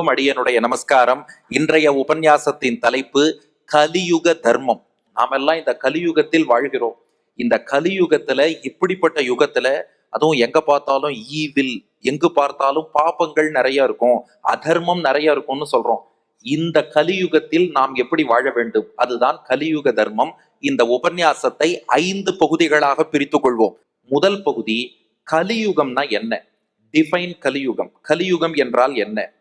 எல்லோருக்கும் அடியனுடைய நமஸ்காரம். இன்றைய உபன்யாசத்தின் தலைப்பு கலியுக தர்மம். நாமெல்லாம் இந்த கலியுகத்தில் வாழ்கிறோம். இந்த கலியுகத்துல இப்படிப்பட்ட யுகத்துல அதுவும் எங்க பார்த்தாலும் ஈவில் எங்கு பார்த்தாலும் பாப்பங்கள் நிறைய இருக்கும் அதர்மம் நிறைய இருக்கும்னு சொல்றோம். இந்த கலியுகத்தில் நாம் எப்படி வாழ வேண்டும்? அதுதான் கலியுக தர்மம். இந்த உபன்யாசத்தை ஐந்து பகுதிகளாக பிரித்து கொள்வோம். முதல் பகுதி கலியுகம்னா என்ன? டிஃபைன் கலியுகம். கலியுகம் என்றால் என்ன?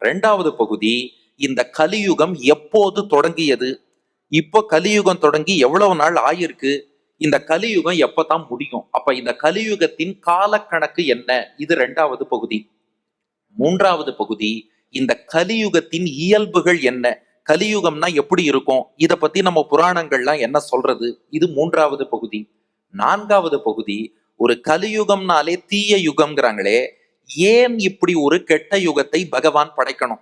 ரெண்டாவது பகுதி இந்த கலியுகம் எப்போது தொடங்கியது? இப்போ கலியுகம் தொடங்கி எவ்வளவு நாள் ஆயிருக்கு? இந்த கலியுகம் எப்பதான் முடியும்? அப்ப இந்த கலியுகத்தின் காலக்கணக்கு என்ன? இது ரெண்டாவது பகுதி. மூன்றாவது பகுதி இந்த கலியுகத்தின் இயல்புகள் என்ன? கலியுகம்னா எப்படி இருக்கும்? இத பத்தி நம்ம புராணங்கள்லாம் என்ன சொல்றது? இது மூன்றாவது பகுதி. நான்காவது பகுதி ஒரு கலியுகம்னாலே தீய யுகம்ங்கிறாங்களே ஏன் இப்படி ஒரு கெட்ட யுகத்தை பகவான் படைக்கணும்?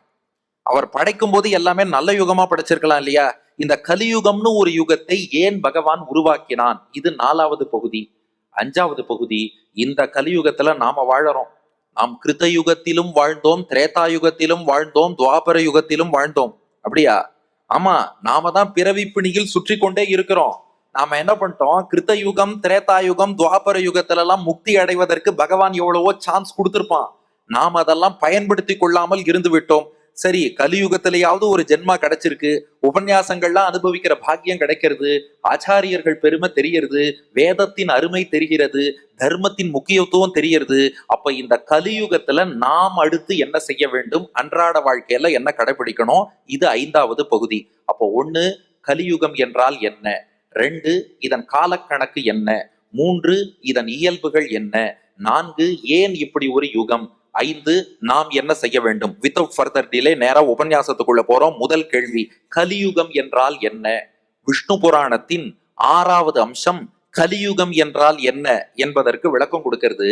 அவர் படைக்கும் போது எல்லாமே நல்ல யுகமா படைச்சிருக்கலாம் இல்லையா? இந்த கலியுகம்னு ஒரு யுகத்தை ஏன் பகவான் உருவாக்கினான்? இது நாலாவது பகுதி. அஞ்சாவது பகுதி இந்த கலியுகத்துல நாம வாழறோம். நாம் கிருத்த யுகத்திலும் வாழ்ந்தோம் திரேதா யுகத்திலும் வாழ்ந்தோம் துவாபர யுகத்திலும் வாழ்ந்தோம். அப்படியா? ஆமா நாம தான் பிறவி பிணியில் சுற்றி கொண்டே இருக்கிறோம். நாம என்ன பண்ணிட்டோம்? கிருத்த யுகம் திரேதா யுகம் துவாபர யுகத்துல எல்லாம் முக்தி அடைவதற்கு பகவான் எவ்வளவோ சான்ஸ் கொடுத்திருப்பான். நாம் அதெல்லாம் பயன்படுத்தி கொள்ளாமல் இருந்து விட்டோம். சரி கலியுகத்திலேயாவது ஒரு ஜென்மா கிடைச்சிருக்கு. உபன்யாசங்கள்லாம் அனுபவிக்கிற பாக்கியம் கிடைக்கிறது. ஆச்சாரியர்கள் பெருமை தெரியறது வேதத்தின் அருமை தெரிகிறது. தர்மத்தின் முக்கியத்துவம் தெரியறது அப்ப இந்த கலியுகத்துல நாம் அடுத்து என்ன செய்ய வேண்டும்? அன்றாட வாழ்க்கையில என்ன கடைபிடிக்கணும்? இது ஐந்தாவது பகுதி. அப்போ ஒண்ணு கலியுகம் என்றால் என்ன? ரெண்டு இதன் காலக்கணக்கு என்ன? மூன்று இதன் இயல்புகள் என்ன? நான்கு ஏன் இப்படி ஒரு யுகம்? ஐந்து நாம் என்ன செய்ய வேண்டும்? வித்தவுட் ஃபர்தர் டிலே நேரா உபன்யாசத்துக்குள்ள போறோம். முதல் கேள்வி கலியுகம் என்றால் என்ன? விஷ்ணு புராணத்தின் ஆறாவது அம்சம் கலியுகம் என்றால் என்ன? என்பதற்கு விளக்கம் கொடுக்கிறது.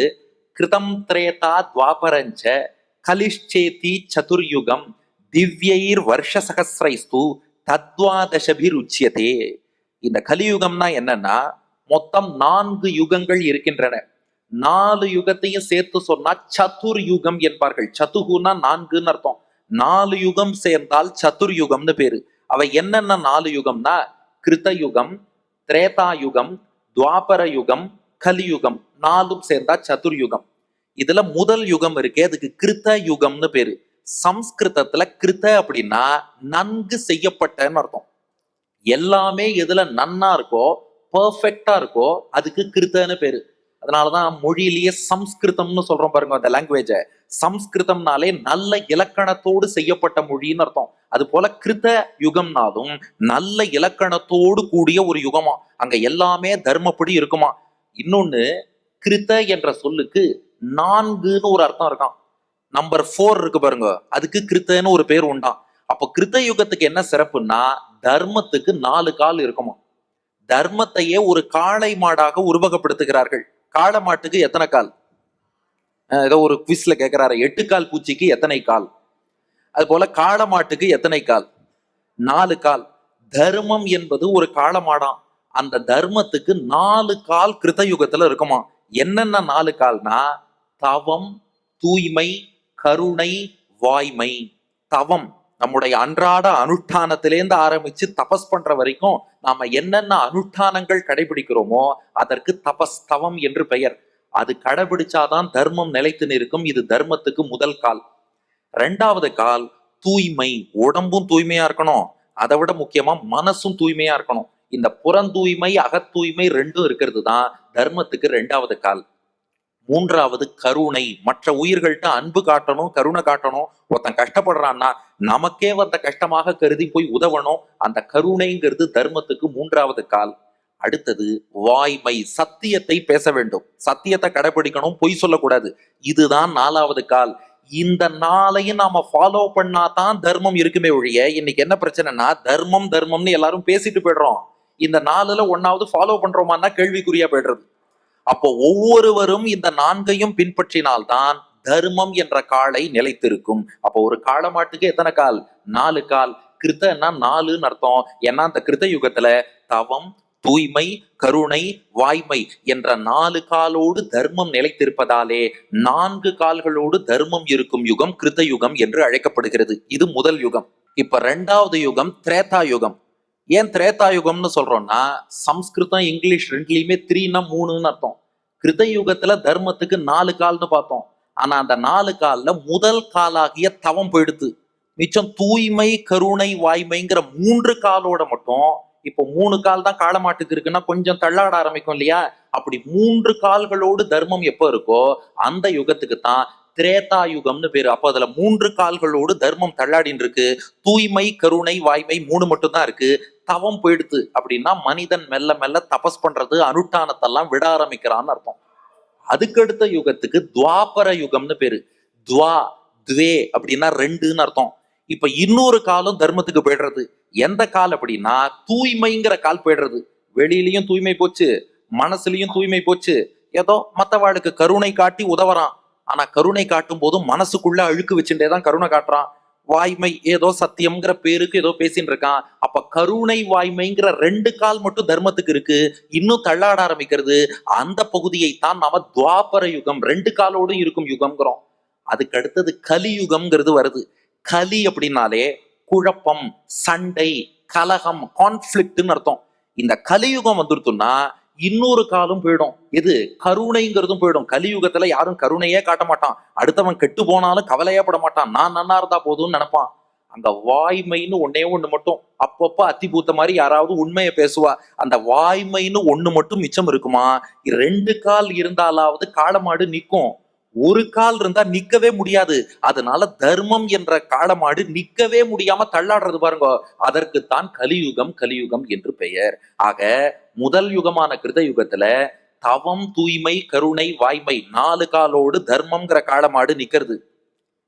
கிருதம் திரேதா துவாபரஞ்ச கலிஷ்சேதி சதுர்யுகம் திவ்யைர் வருஷ சகசிரைஸ்து தத்வாதசபிர் உச்சியதே இந்த கலியுகம்னா என்னன்னா மொத்தம் நான்கு யுகங்கள் இருக்கின்றன. நாலு யுகத்தையும் சேர்த்து சொன்னா சதுர் யுகம் என்பார்கள். சதுகுனா நான்குன்னு அர்த்தம். நாலு யுகம் சேர்ந்தால் சதுர் யுகம்னு பேரு. அவை என்னென்ன நாலு யுகம்னா கிருத்த யுகம் திரேதா யுகம் துவாபர யுகம் கலியுகம் நாலும் சேர்ந்தா சதுர் யுகம் இதுல முதல் யுகம் இருக்கே அதுக்கு கிருத்த யுகம்னு பேரு. சம்ஸ்கிருதத்துல கிருத்த அப்படின்னா நன்கு செய்யப்பட்டன்னு அர்த்தம். எல்லாமே எதுல நன்னா இருக்கோ பர்ஃபெக்டா இருக்கோ அதுக்கு கிருத்தன்னு பேரு. அதனாலதான் மொழியிலேயே சம்ஸ்கிருதம்னு சொல்றோம் பாருங்க அந்த லாங்குவேஜ சம்ஸ்கிருதம்னாலே நல்ல இலக்கணத்தோடு செய்யப்பட்ட மொழின்னு அர்த்தம். அது போல கிருத்த யுகம்னாலும் நல்ல இலக்கணத்தோடு கூடிய ஒரு யுகமா. அங்க எல்லாமே தர்மப்படி இருக்குமா. இன்னொன்னு கிருத்த என்ற சொல்லுக்கு நான்குன்னு ஒரு அர்த்தம் இருக்கான் நம்பர் ஃபோர் இருக்கு பாருங்க. அதுக்கு கிருத்தன்னு ஒரு பேர் உண்டாம். அப்போ கிருத்த யுகத்துக்கு என்ன சிறப்புன்னா தர்மத்துக்கு நாலு கால் இருக்குமா? தர்மத்தையே ஒரு காளை மாடாக உருவகப்படுத்துகிறார்கள். காளை மாட்டுக்கு எத்தனை கால்? ஏதோ ஒரு குவிஸ்ல கேட்கிறாரு எட்டு கால் பூச்சிக்கு எத்தனை கால்? அது போல காளை மாட்டுக்கு எத்தனை கால்? நாலு கால். தர்மம் என்பது ஒரு காளை மாடாம் அந்த தர்மத்துக்கு நாலு கால் கிருத்த யுகத்துல இருக்குமா? என்னென்ன நாலு கால்னா தவம் தூய்மை கருணை வாய்மை. தவம். நம்முடைய அன்றாட அனுஷ்டானத்திலேருந்து ஆரம்பிச்சு தபஸ் பண்ற வரைக்கும் நாம என்னென்ன அனுஷ்டானங்கள் கடைபிடிக்கிறோமோ அதற்கு தபஸ் தவம் என்று பெயர். அது கடைபிடிச்சாதான் தர்மம் நிலைத்து நிற்கும். இது தர்மத்துக்கு முதல் கால். ரெண்டாவது கால் தூய்மை. உடம்பும் தூய்மையா இருக்கணும். அதை விட முக்கியமா மனசும் தூய்மையா இருக்கணும். இந்த புறந்தூய்மை அகத்தூய்மை ரெண்டும் இருக்கிறது தான் தர்மத்துக்கு ரெண்டாவது கால். மூன்றாவது கருணை. மற்ற உயிர்கள்ட்ட அன்பு காட்டணும் கருணை காட்டணும். ஒருத்தன் கஷ்டப்படுறான்னா நமக்கே வந்த கஷ்டமாக கருதி போய் உதவணும். அந்த கருணைங்கிறது தர்மத்துக்கு மூன்றாவது கால். அடுத்தது வாய்மை சத்தியத்தை பேச வேண்டும். சத்தியத்தை கடைபிடிக்கணும் பொய் சொல்லக்கூடாது. இதுதான் நாலாவது கால். இந்த நாளையும் நாம ஃபாலோ பண்ணாதான் தர்மம் இருக்குமே ஒழிய இன்னைக்கு என்ன பிரச்சனைனா தர்மம் தர்மம்னு எல்லாரும் பேசிட்டு போயிடுறோம். இந்த நாலுல ஒன்னாவது ஃபாலோ பண்றோமான்னா கேள்விக்குறியா போயிடுறது. அப்போ ஒவ்வொருவரும் இந்த நான்கையும் பின்பற்றினால்தான் தர்மம் என்ற காலை நிலைத்திருக்கும். அப்போ ஒரு காலமாட்டுக்கு எத்தனை கால்? நாலு கால். கிருத்தன்னா நாலுன்னு அர்த்தம். ஏன்னா அந்த கிருத்த யுகத்துல தவம் தூய்மை கருணை வாய்மை என்ற நாலு காலோடு தர்மம் நிலைத்திருப்பதாலே நான்கு கால்களோடு தர்மம் இருக்கும் யுகம் கிருத்த யுகம் என்று அழைக்கப்படுகிறது. இது முதல் யுகம். இப்ப ரெண்டாவது யுகம் திரேதா யுகம். ஏன் திரேதாயுகம்னு சொல்றோம்னா சம்ஸ்கிருதம் இங்கிலீஷ் ரெண்டுலையுமே த்ரீனா மூணுன்னு அர்த்தம். கிருத யுகத்துல தர்மத்துக்கு நாலு கால்னு பார்த்தோம். ஆனா அந்த நாலு கால்ல முதல் காலாகிய தவம் போயிடுது. மிச்சம் தூய்மை கருணை வாய்மைங்கிற மூன்று காலோட மட்டும் இப்போ மூணு கால் தான் காலமாட்டுக்கு இருக்குன்னா கொஞ்சம் தள்ளாட ஆரம்பிக்கும் இல்லையா? அப்படி மூன்று கால்களோடு தர்மம் எப்போ இருக்கோ அந்த யுகத்துக்கு தான் திரேதா யுகம்னு பேரு. அப்போ அதுல மூன்று கால்களோடு தர்மம் தள்ளாடின்னு இருக்கு தூய்மை கருணை வாய்மை மூணு மட்டும் தான் இருக்கு. தவம் போயிடுது அப்படின்னா மனிதன் மெல்ல மெல்ல தபஸ் பண்றது அனுஷ்டானத்தெல்லாம் விட ஆரம்பிக்கிறான்னு அர்த்தம். அதுக்கடுத்த யுகத்துக்கு துவாபர யுகம்னு பேரு. துவா துவே அப்படின்னா ரெண்டுன்னு அர்த்தம். இப்ப இன்னொரு காலம் தர்மத்துக்கு போயிடுறது. எந்த கால் அப்படின்னா தூய்மைங்கிற கால் போயிடுறது. வெளியிலயும் தூய்மை போச்சு மனசுலயும் தூய்மை போச்சு. ஏதோ மத்தவாளுக்கு கருணை காட்டி உதவறான். ஆனா கருணை காட்டும் போதும் மனசுக்குள்ள அழுக்கு வச்சுட்டே தான் கருணை காட்டுறான். வாய்மை ஏதோ சத்தியம்ங்கிற பேருக்கு ஏதோ பேசின்னு இருக்கான். அப்ப கருணை வாய்மைங்கிற ரெண்டு கால் மட்டும் தர்மத்துக்கு இருக்கு. இன்னும் தள்ளாட ஆரம்பிக்கிறது. அந்த பகுதியை தான் நாம துவாபர யுகம் ரெண்டு காலோடும் இருக்கும் யுகம்ங்கிறோம். அதுக்கு அடுத்தது கலியுகம்ங்கிறது வருது. கலி அப்படின்னாலே குழப்பம் சண்டை கலகம் கான்ஃபிளிக்ட்னு அர்த்தம். இந்த கலியுகம் வந்துருத்துன்னா இன்னொரு காலம் போயிடும். எது? கருணைங்கிறதும் போயிடும். கலியுகத்துல யாரும் கருணையே காட்ட மாட்டான். அடுத்தவன் கெட்டு போனாலும் கவலையே பட மாட்டான். நான் நன்னா இருந்தா போதும்னு நினைப்பான். அந்த வாய்மைன்னு ஒன்னே ஒண்ணு மட்டும். அப்பப்ப அத்தி பூத்த மாதிரி யாராவது உண்மையை பேசுவா. அந்த வாய்மைன்னு ஒண்ணு மட்டும் மிச்சம் இருக்குமா? ரெண்டு கால் இருந்தாலாவது காலமாடு நிற்கும் ஒரு கால் இருந்தா நிக்கவே முடியாது. அதனால தர்மம் என்ற காளமாடு நிக்கவே முடியாம தள்ளாடுறது பாருங்க. அதற்குத்தான் கலியுகம் கலியுகம் என்று பெயர். ஆக முதல் யுகமான கிருத யுகத்துல தவம் தூய்மை கருணை வாய்மை நாலு காலோடு தர்மம்ங்கிற காளமாடு நிக்கிறது.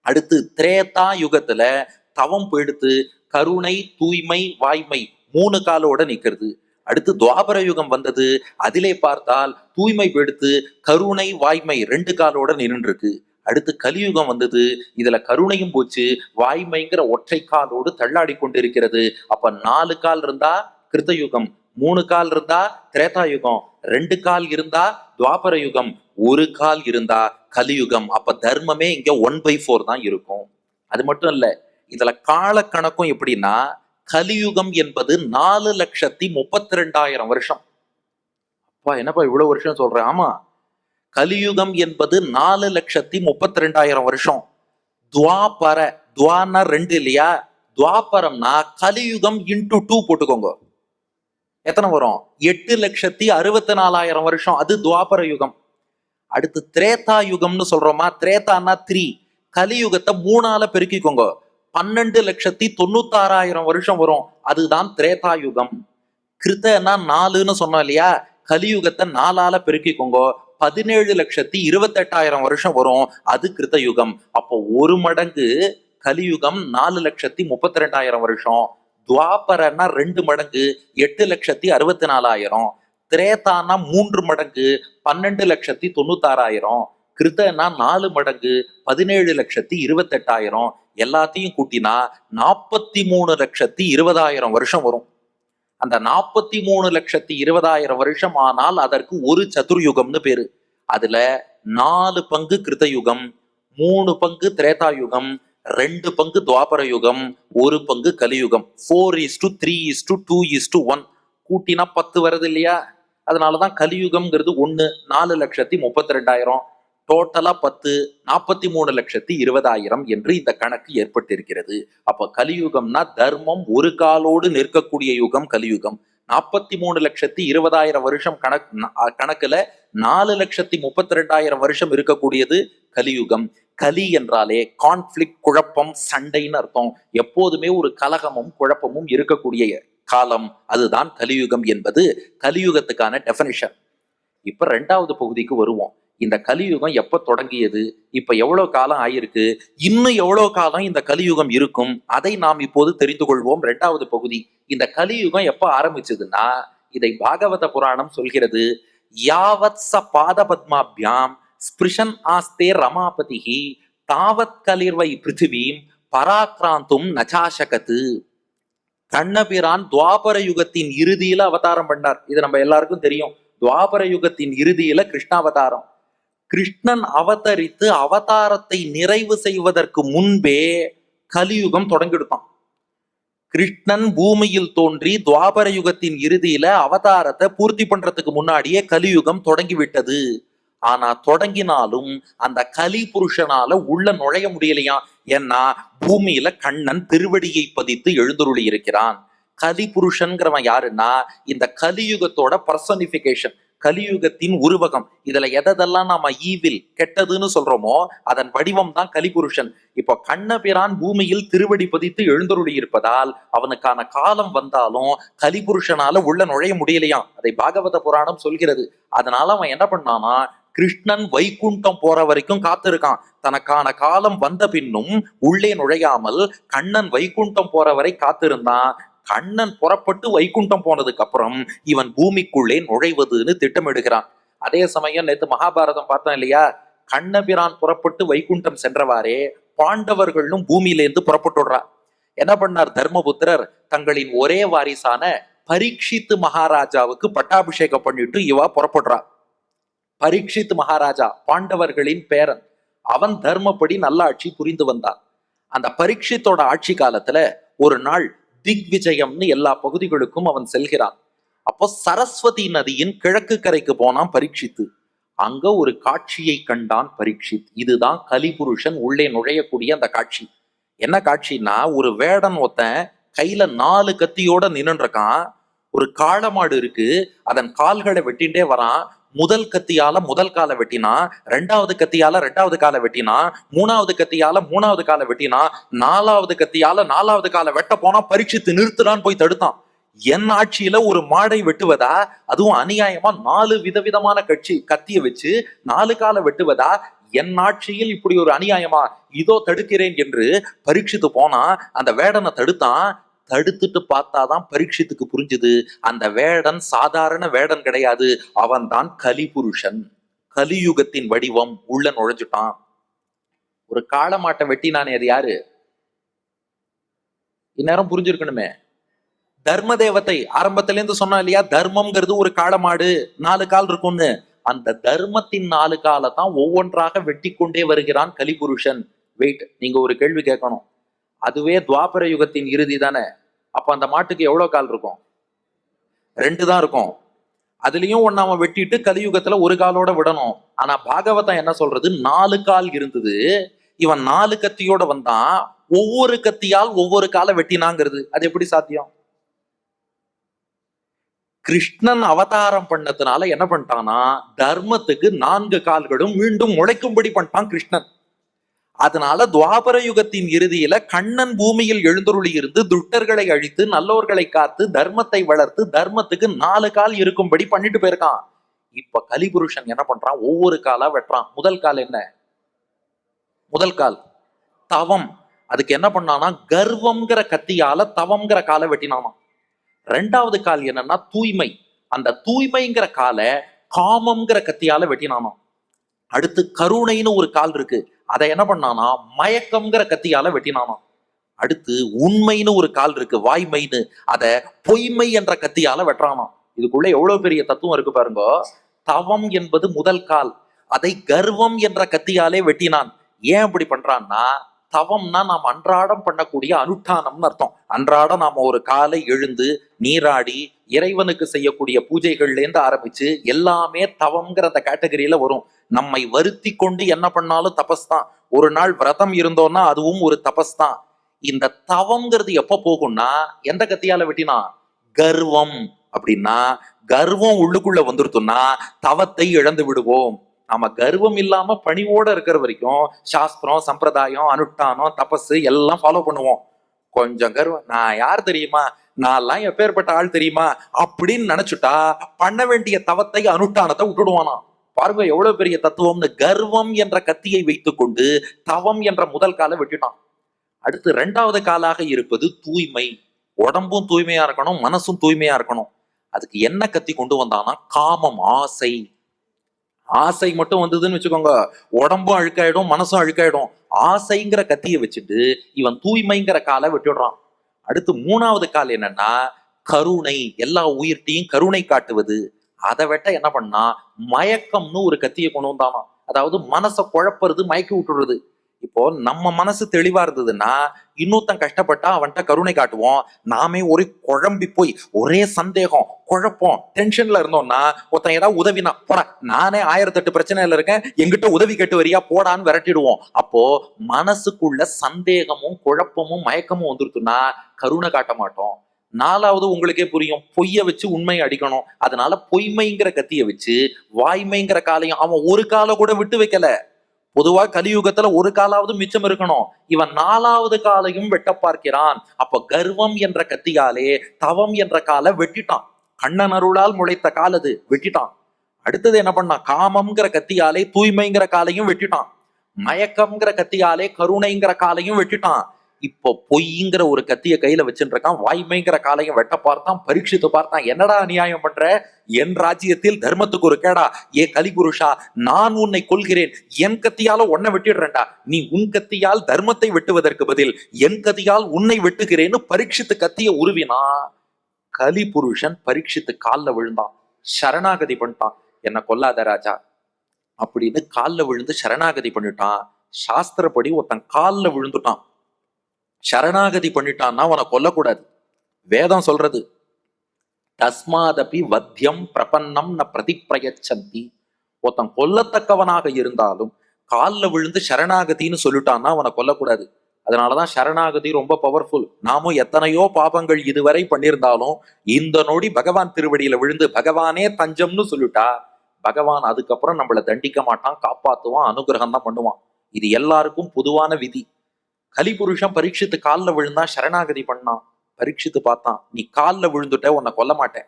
அடுத்து திரேதா யுகத்துல தவம் போயிடுத்து கருணை தூய்மை வாய்மை மூணு காலோட நிக்கிறது. அடுத்து துவாபர யுகம் வந்தது. அதிலே பார்த்தால் தூய்மை பெடுத்து கருணை வாய்மை ரெண்டு காலோட நின்றுருக்கு. அடுத்து கலியுகம் வந்தது. இதுல கருணையும் போச்சு வாய்மைங்கிற ஒற்றை காலோடு தள்ளாடி கொண்டிருக்கிறது. அப்ப நாலு கால் இருந்தா கிருத்தயுகம் மூணு கால் இருந்தா திரேதா யுகம் ரெண்டு கால் இருந்தா துவாபர யுகம் ஒரு கால் இருந்தா கலியுகம். அப்ப தர்மமே இங்க ஒன் பை ஃபோர் தான் இருக்கும். அது மட்டும் இல்ல இதுல கால கணக்கும் எப்படின்னா கலியுகம் என்பது நாலு லட்சத்தி முப்பத்தி ரெண்டாயிரம் வருஷம். அப்பா என்னப்பா இவ்வளவு வருஷம் சொல்றேன் ஆமா. கலியுகம் என்பது நாலு லட்சத்தி முப்பத்தி ரெண்டாயிரம் வருஷம். துவாபர துவானா ரெண்டு இல்லையா? துவாபரம்னா கலியுகம் இன்டு டூ போட்டுக்கோங்க. எத்தனை வரும்? எட்டு லட்சத்தி அறுபத்தி நாலாயிரம் வருஷம். அது துவாபர யுகம். அடுத்து திரேதா யுகம்னு சொல்றோமா? திரேதான்னா த்ரீ கலியுகத்தை மூணால பெருக்கிக்கோங்க. பன்னெண்டு லட்சத்தி தொண்ணூத்தாறாயிரம் வருஷம் வரும். அதுதான் திரேதாயுகம். யுகம் நாலுன்னு சொன்னோம் இல்லையா? கலியுகத்தை நாலால பெருக்கிக்கோங்க. பதினேழு லட்சத்தி இருபத்தெட்டாயிரம் வருஷம் வரும். அது கிருத்த யுகம் அப்போ ஒரு மடங்கு கலியுகம் நாலு லட்சத்தி முப்பத்தி ரெண்டாயிரம் வருஷம். துவாபரன்னா ரெண்டு மடங்கு எட்டு லட்சத்தி அறுபத்தி நாலாயிரம் திரேதானா மூன்று மடங்கு பன்னெண்டு லட்சத்தி தொண்ணூத்தாறாயிரம். கிருத்தனா நாலு மடங்கு பதினேழு லட்சத்தி இருபத்தெட்டாயிரம். எல்லாத்தையும் கூட்டினா நாற்பத்தி மூணு லட்சத்தி இருபதாயிரம் வருஷம் வரும். அந்த நாற்பத்தி மூணு லட்சத்தி இருபதாயிரம் வருஷம் ஆனால் அதற்கு ஒரு சதுர்யுகம்னு பேரு. அதுல நாலு பங்கு கிருதயுகம் மூணு பங்கு திரேதா யுகம் ரெண்டு பங்கு துவாபர யுகம் ஒரு பங்கு கலியுகம். Four is to three is to two is to one கூட்டினா பத்து வருது இல்லையா? அதனாலதான் கலியுகம்ங்கிறது ஒன்று நாலு லட்சத்தி முப்பத்தி ரெண்டாயிரம். டோட்டலா பத்து நாற்பத்தி மூணு லட்சத்தி இருபதாயிரம் என்று இந்த கணக்கு ஏற்பட்டிருக்கிறது. அப்ப கலியுகம்னா தர்மம் ஒரு காலோடு நிற்கக்கூடிய யுகம் கலியுகம். நாற்பத்தி மூணு லட்சத்தி இருபதாயிரம் வருஷம் கணக்கு கணக்குல நாலு லட்சத்தி முப்பத்தி ரெண்டாயிரம் வருஷம் இருக்கக்கூடியது கலியுகம். கலி என்றாலே கான்ஃபிளிக் குழப்பம் சண்டைன்னு அர்த்தம். எப்போதுமே ஒரு கலகமும் குழப்பமும் இருக்கக்கூடிய காலம். அதுதான் கலியுகம் என்பது கலியுகத்துக்கான டெஃபனிஷன் இப்ப ரெண்டாவது பகுதிக்கு வருவோம். இந்த கலியுகம் எப்ப தொடங்கியது? இப்ப எவ்வளவு காலம் ஆயிருக்கு? இன்னும் எவ்வளவு காலம் இந்த கலியுகம் இருக்கும்? அதை நாம் இப்போது தெரிந்து கொள்வோம். ரெண்டாவது பகுதி இந்த கலியுகம் எப்ப ஆரம்பிச்சதுன்னா இதை பாகவத புராணம் சொல்கிறது யாவத் ச பாத பத்மாபியாம் ஸ்பிருஷன் ஆஸ்தே ரமாபதிகி தாவத் கலிர்வை பிருத்திவீம் பராக்கிராந்தும் நச்சாசகத்து. கண்ணபிரான் துவாபர யுகத்தின் இறுதியில அவதாரம் பண்ணார். இது நம்ம எல்லாருக்கும் தெரியும். துவாபர யுகத்தின் இறுதியில கிருஷ்ணாவதாரம். கிருஷ்ணன் அவதரித்து அவதாரத்தை நிறைவு செய்வதற்கு முன்பே கலியுகம் தொடங்கிடுதான் கிருஷ்ணன் பூமியில் தோன்றி துவாபர யுகத்தின் இறுதியில அவதாரத்தை பூர்த்தி பண்றதுக்கு முன்னாடியே கலியுகம் தொடங்கி விட்டது ஆனா தொடங்கினாலும் அந்த கலி புருஷனால உள்ள நுழைய முடியலையாம் ஏன்னா பூமியில கண்ணன் திருவடியை பதித்து எழுந்துருளி இருக்கிறான் கலி புருஷன்கிறவன் யாருன்னா இந்த கலியுகத்தோட பர்சனிபிகேஷன் கலியுகத்தின் உருவகம். இதுல எதெல்லாம் நாம ஈவில் கெட்டதுன்னு சொல்றோமோ அதன் வடிவம் தான் கலிபுருஷன். இப்போ கண்ணபிரான் பூமியில் திருவடி பதித்து எழுந்தருளி இருப்பதால் அவனுக்கான காலம் வந்தாலும் கலிபுருஷனால உள்ள நுழைய முடியலையாம். அதை பாகவத புராணம் சொல்கிறது. அதனால அவன் என்ன பண்ணானா கிருஷ்ணன் வைகுண்டம் போற வரைக்கும் காத்திருக்கான். தனக்கான காலம் வந்த பின்னும் உள்ளே நுழையாமல் கண்ணன் வைகுண்டம் போற வரை காத்திருந்தான். கண்ணன் புறப்பட்டு வைகுண்டம் போனதுக்கு அப்புறம் இவன் பூமிக்குள்ளே நுழைவதுன்னு திட்டமிடுகிறான். அதே சமயம் நேற்று மகாபாரதம் பார்த்தோம் இல்லையா? கண்ணபிரான் புறப்பட்டு வைகுண்டம் சென்றவாறே பாண்டவர்களும் பூமியிலேருந்து புறப்பட்டுடுறா என்ன பண்ணார்? தர்மபுத்திரர் தங்களின் ஒரே வாரிசான பரீட்சித்து மகாராஜாவுக்கு பட்டாபிஷேகம் பண்ணிட்டு இவா புறப்படுறா பரீட்சித் மகாராஜா பாண்டவர்களின் பேரன். அவன் தர்மப்படி நல்ல ஆட்சி புரிந்து வந்தான். அந்த பரீட்சித்தோட ஆட்சி காலத்துல ஒரு நாள் திக்விஜயம்னு எல்லா பகுதிகளுக்கும் அவன் செல்கிறான். அப்போ சரஸ்வதி நதியின் கிழக்கு கரைக்கு போனான் பரீட்சித்து. அங்க ஒரு காட்சியை கண்டான் பரீட்சித். இதுதான் கலிபுருஷன் உள்ளே நுழையக்கூடிய அந்த காட்சி. என்ன காட்சின்னா ஒரு வேடன் ஒருத்தன் கையில நாலு கத்தியோட நின்றுருக்கான் ஒரு காளமாடு இருக்கு. அதன் கால்களை வெட்டின்றே வரான். முதல் கத்தியால முதல் காலை வெட்டினா ரெண்டாவது கத்தியால ரெண்டாவது காலை வெட்டினா மூணாவது கத்தியால மூணாவது காலை வெட்டினா நாலாவது கத்தியால நாலாவது காலை வெட்ட போனா பரீட்சித்து நிறுத்துறான்னு போய் தடுத்தான். என் ஆட்சியில ஒரு மாடை வெட்டுவதா? அதுவும் அநியாயமா நாலு விதவிதமான கட்சி கத்திய வச்சு நாலு காலை வெட்டுவதா? என் ஆட்சியில் இப்படி ஒரு அநியாயமா இதோ தடுக்கிறேன் என்று பரீட்சித்து போனா அந்த வேடனை தடுத்தான். தடுத்துட்டு பார்த்தாதான் பரீட்சித்துக்கு புரிஞ்சுது. அந்த வேடன் சாதாரண வேடன் கிடையாது. அவன்தான் கலிபுருஷன். கலியுகத்தின் வடிவம் உள்ள நுழைஞ்சுட்டான். ஒரு காளமாட்டை வெட்டினானே அது யாரு? இந்நேரம் புரிஞ்சிருக்கணுமே. தர்ம தேவத்தை ஆரம்பத்துல இருந்து சொன்னா இல்லையா? தர்மம்ங்கிறது ஒரு காளமாடு நாலு கால் இருக்கும்னு. அந்த தர்மத்தின் நாலு காலை தான் ஒவ்வொன்றாக வெட்டி கொண்டே வருகிறான் கலிபுருஷன். வெயிட் நீங்க ஒரு கேள்வி கேட்கணும். அதுவே துவாபர யுகத்தின் இறுதி தானே? அப்ப அந்த மாட்டுக்கு எவ்வளவு கால் இருக்கும்? ரெண்டு தான் இருக்கும். அதுலயும் ஒன்னு அவன் வெட்டிட்டு கலியுகத்துல ஒரு காலோட விடணும். ஆனா பாகவதம் என்ன சொல்றது? நாலு கால் இருந்தது. இவன் நாலு கத்தியோட வந்தான். ஒவ்வொரு கத்தியால் ஒவ்வொரு காலை வெட்டினாங்கிறது. அது எப்படி சாத்தியம்? கிருஷ்ணன் அவதாரம் பண்ணதுனால என்ன பண்ணிட்டான்னா தர்மத்துக்கு நான்கு கால்களும் மீண்டும் முளைக்கும்படி பண்ணிட்டான் கிருஷ்ணன். அதனால துவாபர யுகத்தின் இறுதியில கண்ணன் பூமியில் எழுந்தருளி இருந்து துட்டர்களை அழித்து நல்லோர்களை காத்து தர்மத்தை வளர்த்து தர்மத்துக்கு நாலு கால் இருக்கும்படி பண்ணிட்டு போயிருக்கான். இப்ப கலிபுருஷன் என்ன பண்றான்? ஒவ்வொரு காலா வெட்டுறான். முதல் கால் என்ன? முதல் கால் தவம். அதுக்கு என்ன பண்ணானா கர்வம்ங்கிற கத்தியால தவம்ங்கிற காலை வெட்டினானாம். ரெண்டாவது கால் என்னன்னா தூய்மை. அந்த தூய்மைங்கிற காலை காமம்ங்கிற கத்தியால வெட்டினானாம். அடுத்து கருணைன்னு ஒரு கால் இருக்கு. அதை என்ன பண்ணானா மயக்கம்ங்கிற கத்தியால வெட்டினானா அடுத்து உண்மைன்னு ஒரு கால் இருக்கு வாய்மைன்னு அதை பொய்மை என்ற கத்தியால வெட்டுறானா இதுக்குள்ள எவ்வளவு பெரிய தத்துவம் இருக்கு பாருங்க. தவம் என்பது முதல் கால். அதை கர்வம் என்ற கத்தியாலே வெட்டினான். ஏன் அப்படி பண்றான்னா தவம்னா நாம் அன்றாடம் பண்ணக்கூடிய அனுஷ்டானம்னு அர்த்தம். அன்றாடம் நாம ஒரு காலை எழுந்து நீராடி இறைவனுக்கு செய்யக்கூடிய பூஜைகள்லேருந்து ஆரம்பிச்சு எல்லாமே தவம்ங்கிற அந்த கேட்டகரியில வரும். நம்மை வருத்தி கொண்டு என்ன பண்ணாலும் தபஸ் தான். ஒரு நாள் விரதம் இருந்தோம்னா அதுவும் ஒரு தபஸ் தான். இந்த தவம்ங்கிறது எப்ப போகும்னா எந்த கத்தியால வெட்டினா? கர்வம் அப்படின்னா கர்வம் உள்ளுக்குள்ள வந்துருத்தோம்னா தவத்தை இழந்து விடுவோம். நாம கர்வம் இல்லாம பணிவோட இருக்கிற வரைக்கும் சாஸ்திரம் சம்பிரதாயம் அனுஷ்டானம் தபஸ் எல்லாம் ஃபாலோ பண்ணுவோம். கொஞ்சம் கர்வம். நான் யார் தெரியுமா? நான்லாம் எப்பேற்பட்ட ஆள் தெரியுமா? அப்படின்னு நினைச்சுட்டா பண்ண வேண்டிய தவத்தை அனுஷ்டானத்தை விட்டுடுவானா பாருங்க எவ்வளவு பெரிய தத்துவம்னு கர்வம் என்ற கத்தியை வைத்துக்கொண்டு தவம் என்ற முதல் காலை வெட்டிட்டான். அடுத்து ரெண்டாவது காலாக இருப்பது தூய்மை. உடம்பும் தூய்மையா இருக்கணும் மனசும் தூய்மையா இருக்கணும். அதுக்கு என்ன கத்தி கொண்டு வந்தானா காமம் ஆசை. ஆசை மட்டும் வந்ததுன்னு வச்சுக்கோங்க. உடம்பும் அழுக்காயிடும் மனசும் அழுக்காயிடும். ஆசைங்கிற கத்தியை வச்சுட்டு இவன் தூய்மைங்கிற காலை விட்டுடுறான். அடுத்து மூணாவது கால் என்னன்னா கருணை. எல்லா உயிர்ட்டையும் கருணை காட்டுவது. அதை வெட்ட என்ன பண்ணா மயக்கம்னு ஒரு கத்தியை கொண்டு வந்தானா அதாவது மனசை குழப்புறது மயக்கி விட்டுடுறது. இப்போ நம்ம மனசு தெளிவா இருந்ததுன்னா இன்னொருத்தன் கஷ்டப்பட்டா அவன்கிட்ட கருணை காட்டுவோம். நாமே ஒரே குழம்பி போய் ஒரே சந்தேகம் குழப்பம் டென்ஷன்ல இருந்தோம்னா ஒருத்தன் ஏதாவது உதவினா போடா நானே ஆயிரத்தெட்டு பிரச்சனையில இருக்கேன் எங்கிட்ட உதவி கேட்டு வரியா போடான்னு விரட்டிடுவோம். அப்போ மனசுக்குள்ள சந்தேகமும் குழப்பமும் மயக்கமும் வந்துருச்சுன்னா கருணை காட்ட மாட்டோம். நாலாவது உங்களுக்கே புரியும் பொய்ய வச்சு உண்மையை அடிக்கணும். அதனால பொய்மைங்கிற கத்திய வச்சு வாய்மைங்கிற காலையும் அவன் ஒரு காலை கூட விட்டு வைக்கல. பொதுவா கலியுகத்துல ஒரு காலாவது மிச்சம் இருக்கணும். இவன் நாலாவது காலையும் வெட்ட பார்க்கிறான். அப்ப கர்வம் என்ற கத்தியாலே தவம் என்ற காலை வெட்டிட்டான். கண்ணன் அருளால் முளைத்த கால் அது வெட்டிட்டான். அடுத்தது என்ன பண்ணான் காமம்ங்கிற கத்தியாலே தூய்மைங்கிற காலையும் வெட்டிட்டான். மயக்கம்ங்கிற கத்தியாலே கருணைங்கிற காலையும் வெட்டிட்டான். இப்போ பொய்ங்கிற ஒரு கத்திய கையில வச்சுருக்கான் வாய்மைங்கிற காலையும் வெட்ட பார்த்தான் பரீட்சித்து பார்த்தான். என்னடா அநியாயம் பண்ற? என் ராஜ்யத்தில் தர்மத்துக்கு ஒரு கேடா. ஏ கலிபுருஷா நான் உன்னை கொள்கிறேன் என் கத்தியால உன்னை வெட்டிடுறேன்டா. நீ உன் கத்தியால் தர்மத்தை வெட்டுவதற்கு பதில் என் கத்தியால் உன்னை வெட்டுகிறேன்னு பரீட்சித்து கத்திய உருவினா கலிபுருஷன் பரீட்சித்து கால்ல விழுந்தான். சரணாகதி பண்ணிட்டான். என்ன கொல்லாத ராஜா. அப்படின்னு கால்ல விழுந்து சரணாகதி பண்ணிட்டான். சாஸ்திரப்படி ஒருத்தன் கால்ல விழுந்துட்டான். சரணாகதி பண்ணிட்டான்னா அவனை கொல்லக்கூடாது. வேதம் சொல்றது தஸ்மாதபி வத்தியம் பிரபன்னம் ந பிரதிப்பிரயச்சந்தி ஒருத்தன் கொல்லத்தக்கவனாக இருந்தாலும் கால்ல விழுந்து சரணாகதின்னு சொல்லிட்டான்னா அவனை கொல்லக்கூடாது. அதனாலதான் சரணாகதி ரொம்ப பவர்ஃபுல் நாமும் எத்தனையோ பாபங்கள் இதுவரை பண்ணியிருந்தாலும் இந்த நொடி பகவான் திருவடியில விழுந்து பகவானே தஞ்சம்னு சொல்லிட்டா பகவான் அதுக்கப்புறம் நம்மள தண்டிக்க மாட்டான் காப்பாத்துவான் அனுகிரகம் தான் பண்ணுவான். இது எல்லாருக்கும் பொதுவான விதி. கலிபுருஷன் பரீட்சித்து காலில் விழுந்தா சரணாகதி பண்ணான் பரீட்சித்து பார்த்தான் நீ காலில் விழுந்துட்ட உன்னை கொல்ல மாட்டேன்.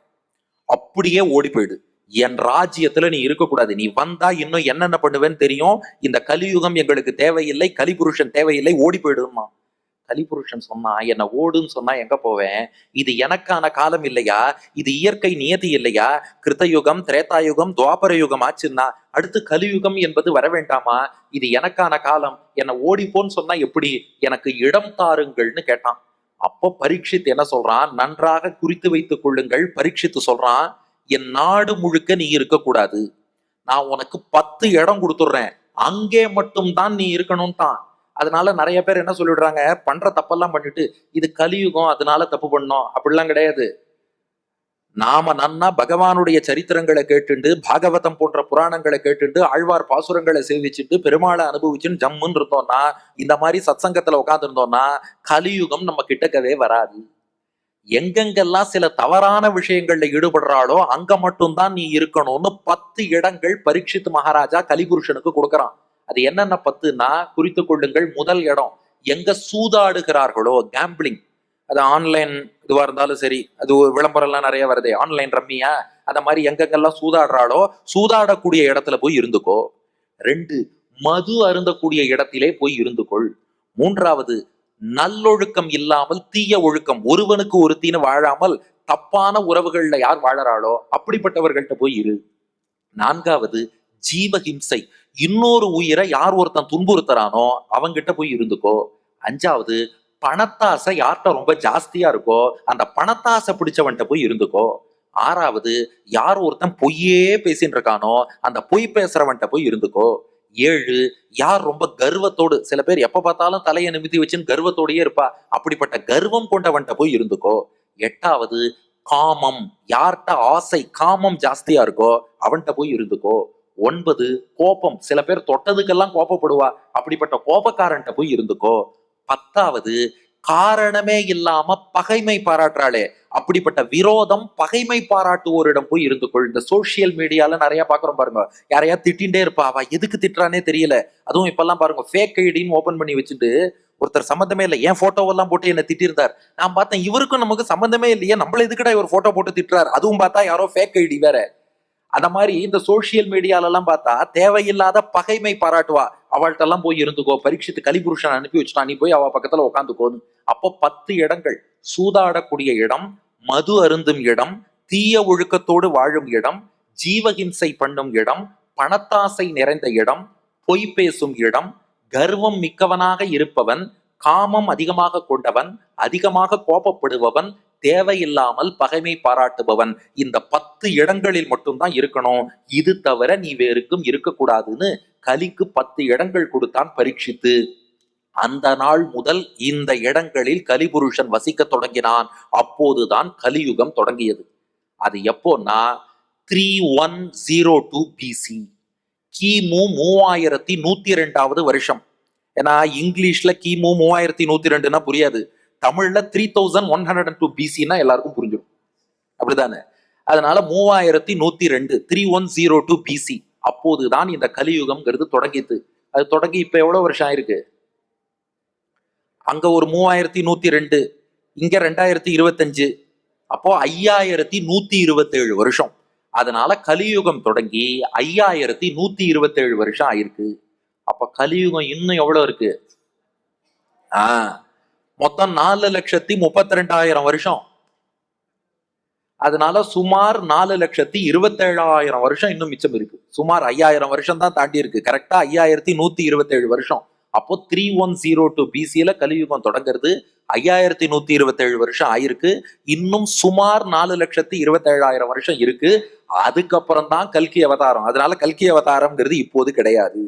அப்படியே ஓடி போயிடு. என் ராஜ்யத்துல நீ இருக்கக்கூடாது. நீ வந்தா இன்னும் என்னென்ன பண்ணுவேன்னு தெரியும். இந்த கலியுகம் எங்களுக்கு தேவையில்லை கலிபுருஷன் தேவையில்லை ஓடி போயிடுமா கலிபுருஷன் சொன்னா என்ன ஓடுன்னு சொன்னா எங்க போவேன்? இது எனக்கான காலம் இல்லையா? இது இயற்கை நியதி இல்லையா? கிருத்தயுகம் திரேதாயுகம் துவாபர யுகம் ஆச்சுன்னா அடுத்து கலியுகம் என்பது வர வேண்டாமா? இது எனக்கான காலம். என்னை ஓடிப்போன்னு சொன்னா எப்படி? எனக்கு இடம் தாருங்கள்னு கேட்டான். அப்போ பரீட்சித் என்ன சொல்றான்? நன்றாக குறித்து வைத்துக் கொள்ளுங்கள் பரீட்சித்து சொல்றான் என் நாடு முழுக்க நீ இருக்கக்கூடாது. நான் உனக்கு பத்து இடம் கொடுத்துட்றேன். அங்கே மட்டும்தான் நீ இருக்கணும்ட்டான். அதனால நிறைய பேர் என்ன சொல்லிடுறாங்க? பண்ற தப்பெல்லாம் பண்ணிட்டு இது கலியுகம் அதனால தப்பு பண்ணோம். அப்படிலாம் கிடையாது. நாம நன்னா பகவானுடைய சரித்திரங்களை கேட்டுண்டு பாகவதம் போன்ற புராணங்களை கேட்டுண்டு ஆழ்வார் பாசுரங்களை சேவிச்சுட்டு பெருமாளை அனுபவிச்சுன்னு ஜம்முன்னு இருந்தோம்னா இந்த மாதிரி சத்சங்கத்துல உட்கார்ந்து இருந்தோம்னா கலியுகம் நம்ம கிட்டக்கவே வராது. எங்கெங்கெல்லாம் சில தவறான விஷயங்கள்ல ஈடுபடுறாளோ அங்க மட்டும்தான் நீ இருக்கணும்னு பத்து இடங்கள் பரீட்சித் மகாராஜா கலிபுருஷனுக்கு கொடுக்கறான். அது என்னென்ன பத்துனா குறித்து கொள்ளுங்கள் முதல் இடம் எங்க சூதாடுகிறார்களோ கேம்பிளிங் அது ஆன்லைன் இதுவா இருந்தாலும் சரி அது விளம்பரம் எல்லாம் நிறைய வருதே ஆன்லைன் ரம்மியா? அந்த மாதிரி எங்கெங்கெல்லாம் சூதாடுறாளோ சூதாடக்கூடிய இடத்துல போய் இருந்துக்கோ. ரெண்டு மது அருந்தக்கூடிய இடத்திலே போய் இருந்துக்கொள் மூன்றாவது நல்லொழுக்கம் இல்லாமல் தீய ஒழுக்கம் ஒருவனுக்கு ஒருத்தின்னு வாழாமல் தப்பான உறவுகள்ல யார் வாழறாளோ அப்படிப்பட்டவர்கள்ட்ட போய் இரு. நான்காவது ஜீவஹிம்சை. இன்னொரு உயிரை யார் ஒருத்தன் துன்புறுத்துறானோ அவங்கிட்ட போய் இருந்துக்கோ. அஞ்சாவது பணத்தாசை யார்கிட்ட ரொம்ப ஜாஸ்தியா இருக்கோ அந்த பணத்தாசை பிடிச்சவன்கிட்ட போய் இருந்துக்கோ. ஆறாவது யார் ஒருத்தன் பொய்யே பேசின்னு இருக்கானோ அந்த பொய் பேசுறவன்கிட்ட போய் இருந்துக்கோ. ஏழு யார் ரொம்ப கர்வத்தோடு சில பேர் எப்ப பார்த்தாலும் தலையை நிமித்தி வச்சுன்னு கர்வத்தோடயே இருப்பா. அப்படிப்பட்ட கர்வம் கொண்டவன்கிட்ட போய் இருந்துக்கோ. எட்டாவது காமம் யார்கிட்ட ஆசை காமம் ஜாஸ்தியா இருக்கோ அவன்கிட்ட போய் இருந்துக்கோ. ஒன்பது கோபம். சில பேர் தொட்டதுக்கெல்லாம் கோபப்படுவா. அப்படிப்பட்ட கோபக்காரன்ட்ட போய் இருந்துக்கோ. பத்தாவது காரணமே இல்லாம பகைமை பாராட்டுறாளே. அப்படிப்பட்ட விரோதம் பகைமை பாராட்டுவோரிடம் போய் இருந்துக்கொள் இந்த சோசியல் மீடியால நிறைய பாக்குறோம் பாருங்க. யாரையா திட்டின்டே இருப்பா. அவ எதுக்கு திட்டுறானே தெரியல. அதுவும் இப்பெல்லாம் பாருங்க ஃபேக் ஐடின்னு ஓபன் பண்ணி வச்சுட்டு ஒருத்தர் சம்மந்தமே இல்லை. என் போட்டோவெல்லாம் போட்டு என்ன திட்டிருந்தார் நான் பார்த்தேன் இவருக்கும் நமக்கு சம்மந்தமே இல்லையே. நம்மள எதுக்குடா இவர் போட்டோ போட்டு திட்டுறாரு? அதுவும் பார்த்தா யாரோ ஃபேக் ஐடி வேற. அந்த மாதிரி இந்த சோசியல் மீடியாலெல்லாம் பார்த்தா தேவையில்லாத பகைமை பாராட்டுவா. அவள்கிட்ட எல்லாம் போய் இருந்துக்கோ பரீட்சித்து கலிபுருஷன் அனுப்பி வச்சுட்டா நீ போய் அவ பக்கத்துல உட்காந்துக்கோன்னு அப்போ பத்து இடங்கள் சூதாடக்கூடிய இடம் மது அருந்தும் இடம் தீய ஒழுக்கத்தோடு வாழும் இடம் ஜீவஹிம்சை பண்ணும் இடம் பணத்தாசை நிறைந்த இடம் பொய் பேசும் இடம் கர்வம் மிக்கவனாக இருப்பவன் காமம் அதிகமாக கொண்டவன் அதிகமாக கோபப்படுபவன் தேவையில்லாமல் பகைமை பாராட்டுபவன். இந்த பத்து இடங்களில் மட்டும்தான் இருக்கணும். இது தவிர நீ வேறுக்கும் இருக்கக்கூடாதுன்னு கலிக்கு பத்து இடங்கள் கொடுத்தான் பரீட்சித்து. அந்த நாள் முதல் இந்த இடங்களில் கலிபுருஷன் வசிக்க தொடங்கினான். அப்போதுதான் கலியுகம் தொடங்கியது. அது எப்போன்னா three one zero two BC கிமு மூவாயிரத்தி நூத்தி ரெண்டாவது வருஷம். ஏன்னா இங்கிலீஷ்ல கிமு மூவாயிரத்தி நூத்தி ரெண்டுன்னா புரியாது. தமிழ்ல three thousand one hundred and two பிசின்னா எல்லாருக்கும் புரிஞ்சிடும் அப்படிதானே அதனால மூவாயிரத்தி நூத்தி ரெண்டு three one zero two BC அப்போதுதான் இந்த கலியுகம்ங்கிறது தொடங்கித்து. அது தொடங்கி இப்ப எவ்வளவு வருஷம் ஆயிருக்கு? அங்க ஒரு மூவாயிரத்தி நூத்தி ரெண்டு இங்க ரெண்டாயிரத்தி இருபத்தஞ்சு அப்போ ஐயாயிரத்தி நூத்தி இருபத்தேழு வருஷம். அதனால கலியுகம் தொடங்கி ஐயாயிரத்தி நூத்தி இருபத்தேழு வருஷம் ஆயிருக்கு. அப்ப கலியுகம் இன்னும் எவ்வளவு இருக்கு? ஆஹ் மொத்தம் நாலு லட்சத்தி முப்பத்தி ரெண்டாயிரம் வருஷம். அதனால சுமார் நாலு லட்சத்தி இருபத்தேழாயிரம் வருஷம் இன்னும் மிச்சம் இருக்கு. சுமார் ஐயாயிரம் வருஷம் தான் தாண்டி இருக்கு. கரெக்டா ஐயாயிரத்தி நூத்தி இருபத்தேழு வருஷம். அப்போ த்ரீ ஒன் ஜீரோ டூ பிசியில கலியுகம் தொடங்குறது ஐயாயிரத்தி நூத்தி இருபத்தேழு வருஷம் ஆயிருக்கு. இன்னும் சுமார் நாலு லட்சத்தி இருபத்தேழாயிரம் வருஷம் இருக்கு. அதுக்கப்புறம் தான் கல்கி அவதாரம். அதனால கல்கி அவதாரம்ங்கிறது இப்போது கிடையாது.